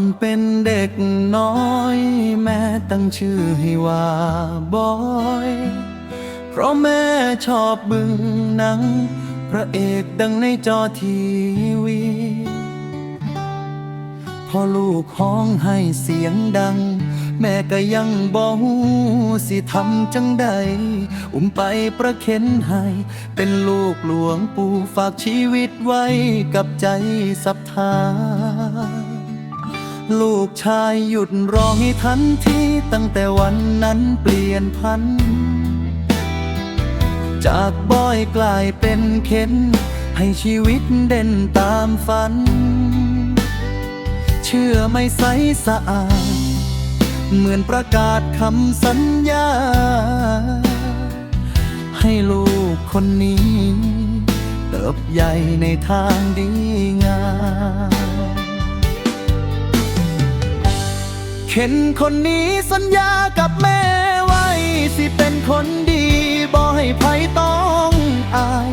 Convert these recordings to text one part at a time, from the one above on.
ตอนเป็นเด็กน้อย แม่ตั้งชื่อให้ว่าบอย เพราะแม่ชอบบึงหนัง พระเอกดังในจอทีวี พอลูกห้องให้เสียงดัง แม่ก็ยังบ่ฮู้สิทำจังใด อุ้มไปประเข็นให้ เป็นลูกหลวงปู่ฝากชีวิตไว้กับใจศรัทธา ลูกชายหยุดร้องให้ทันทีตั้งแต่วันนั้นเปลี่ยนพัน จากบอยกลายเป็นเข็น ให้ชีวิตเด่นตามฝัน เชื่อไม่ใสสะอาด เหมือนประกาศคำสัญญา ให้ลูกคนนี้ เติบใหญ่ในทางดีงาม เข็นคนนี้สัญญากับแม่ไว้สิเป็นคนดีบ่ให้ไผต้องอาย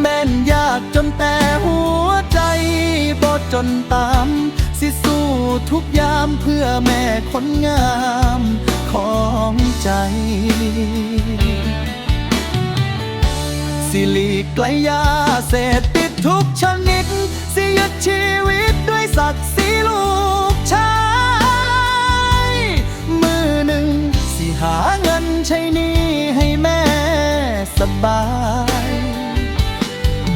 แม่นยากจนแต่หัวใจบ่จนตาม สิสู้ทุกยามเพื่อแม่คนงามของใจ สิหลีกไกลยาเสพติดทุกชนิด สิยึดชีวิตด้วยศักดิ์ศรีลูก บาย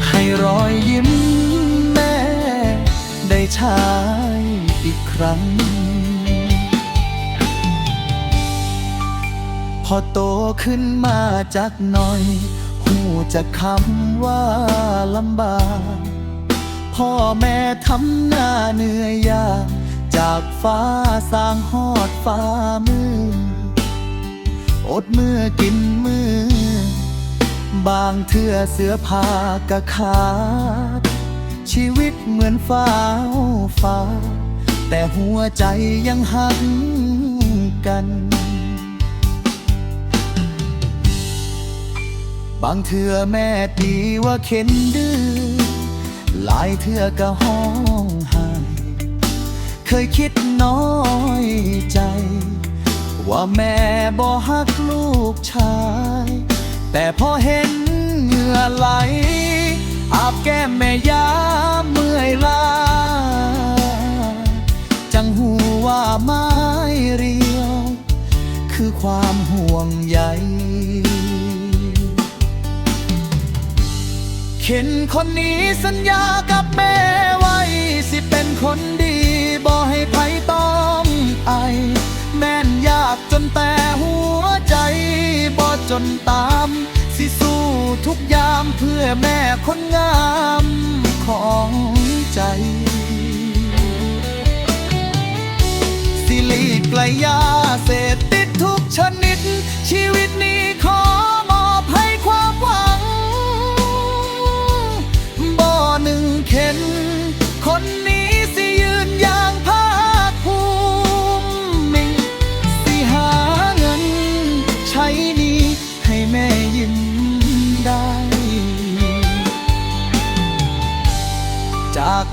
ให้รอยยิ้มแม่ ได้ใช้อีกครั้ง พอโตขึ้นมาจากหน่อยหูจะคำว่าลำบากพ่อแม่ทำหน้าเหนื่อยยากจากฟ้าสร้างหอดฟ้ามืออดมือกินมือ บางเทื่อเสื้อผ้ากะขาด ชีวิตเหมือนฟ้าฟ้า แต่หัวใจยังหักกัน บางเทื่อแม่ตีว่าเข็นดื้อหลายเทื่อก็ห้องไห้เคยคิดน้อยใจ ว่าแม่บ่ฮักลูกชาย แต่พอเห็นเหงื่อไหล อาบแก้มแม่ยาเมื่อยล้าจังหูว่าไม้เรียว คือความห่วงใยเข็นคนนี้สัญญากับแม่ไว้สิเป็นคนดีบ่ให้ไผต้องไอ แม่นยากจนแต่หัวใจบ่จนตาย เพื่อแม่คนงามของใจสิหลีกไกลยาส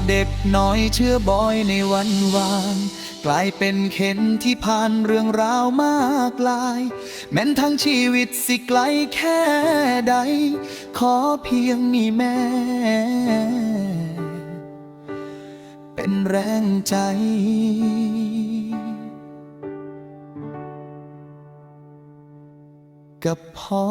เด็กน้อยเชื่อบอยในวันวาน กลายเป็นเข็นที่ผ่านเรื่องราวมากลาย แม้นทั้งชีวิตสิไกลแค่ใด ขอเพียงมีแม่ เป็นแรงใจกับพ่อ